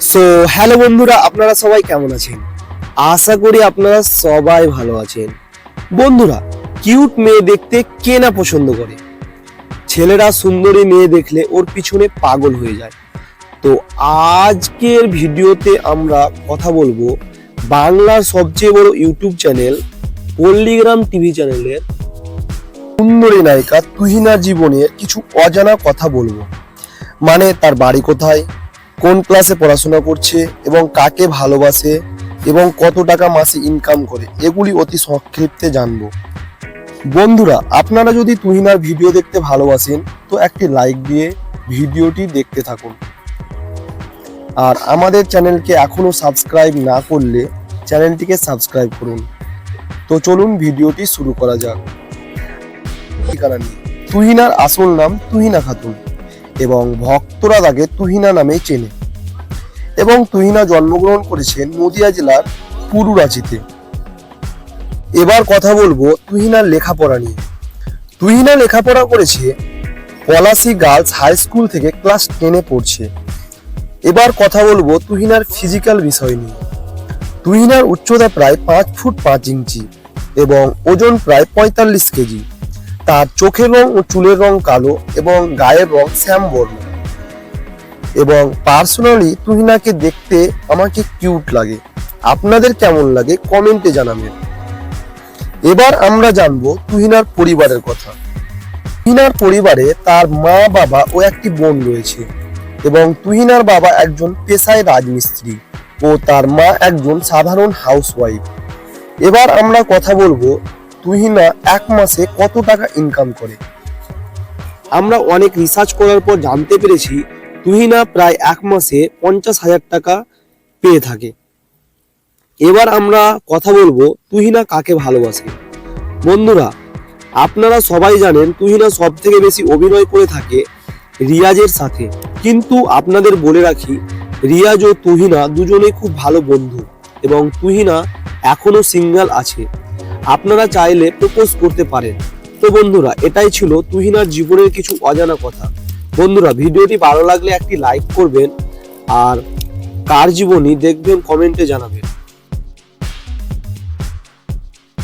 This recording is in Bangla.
সো হ্যালো বন্ধুরা, আপনারা সবাই কেমন আছেন? আশা করি আপনারা সবাই ভালো আছেন। বন্ধুরা কিউট মেয়ে দেখতে কে না পছন্দ করে? ছেলেরা সুন্দরী মেয়ে দেখলে ওর পিছনে পাগল হয়ে যায়। তো আজকের ভিডিওতে আমরা কথা বলব বাংলার সবচেয়ে বড় ইউটিউব চ্যানেল, পল্লীগ্রাম টিভি চ্যানেলের সুন্দরী নায়িকা তুহিনার জীবনের কিছু অজানা কথা বলব। মানে তার বাড়ি কোথায় কোন ক্লাসে পড়াশোনা করছে এবং কাকে ভালোবাসে এবং কত টাকা মাসে ইনকাম করে, এগুলি অতি সংক্ষিপ্তে জানব। বন্ধুরা, আপনারা যদি তুহিনার ভিডিও দেখতে ভালোবাসেন, তো একটি লাইক দিয়ে ভিডিওটি দেখতে থাকুন। আর আমাদের চ্যানেলকে এখনও সাবস্ক্রাইব না করলে চ্যানেলটিকে সাবস্ক্রাইব করুন। তো চলুন ভিডিওটি শুরু করা যাক। ঠিকানা নিয়ে। তুহিনার আসল নাম তুহিনা খাতুন। এবং ভক্তরা তাকে তুহিনা নামে চেনে এবং তুহিনা জন্মগ্রহণ করেছেন নদিয়া জেলার পুরুরাচিতে। এবার কথা বলব তুহিনার লেখাপড়া নিয়ে। তুহিনা লেখাপড়া করেছে পলাশি গার্লস হাই স্কুল থেকে ক্লাস টেনে পড়ছে। এবার কথা বলব তুহিনার ফিজিক্যাল বিষয় নিয়ে। তুহিনার উচ্চতা প্রায় পাঁচ ফুট পাঁচ ইঞ্চি এবং ওজন প্রায় পঁয়তাল্লিশ কেজি। তার চোখের রং ও চুলের রং কালো এবং গায়ের রং শ্যাম বর্ণ এবং পার্সোনালি তুহিনাকে দেখতে আমাকে কিউট লাগে। আপনাদের কেমন লাগে কমেন্টে জানাবেন। এবার আমরা জানব তুহিনার পরিবারের কথা। তুহিনার পরিবারে তার মা, বাবা ও একটি বোন রয়েছে এবং তুহিনার বাবা একজন পেশায় রাজমিস্ত্রি ও তার মা একজন সাধারণ হাউসওয়াইফ এবার আমরা কথা বলব তুহিনা এক মাসে কত টাকা ইনকাম করে? আমরা অনেক রিসার্চ করার পর জানতে পেরেছি, তুহিনা প্রায় এক মাসে পঞ্চাশ হাজার টাকা পেয়ে থাকে। এবার আমরা কথা বলব তুহিনা কাকে ভালোবাসে। বন্ধুরা, আপনারা সবাই জানেন তুহিনা সব থেকে বেশি অভিনয় করে থাকে রিয়াজের সাথে। কিন্তু আপনাদের বলে রাখি, রিয়াজ ও তুহিনা দুজনেই খুব ভালো বন্ধু এবং তুহিনা এখনও সিঙ্গেল আছে। আপনারা চাইলে প্রপোজ করতে পারেন। তো বন্ধুরা, এটাই ছিল তুহিনার জীবনের কিছু অজানা কথা। বন্ধুরা, ভিডিওটি ভালো লাগলে একটি লাইক করবেন আর কার জীবনী দেখবেন কমেন্টে জানাবেন।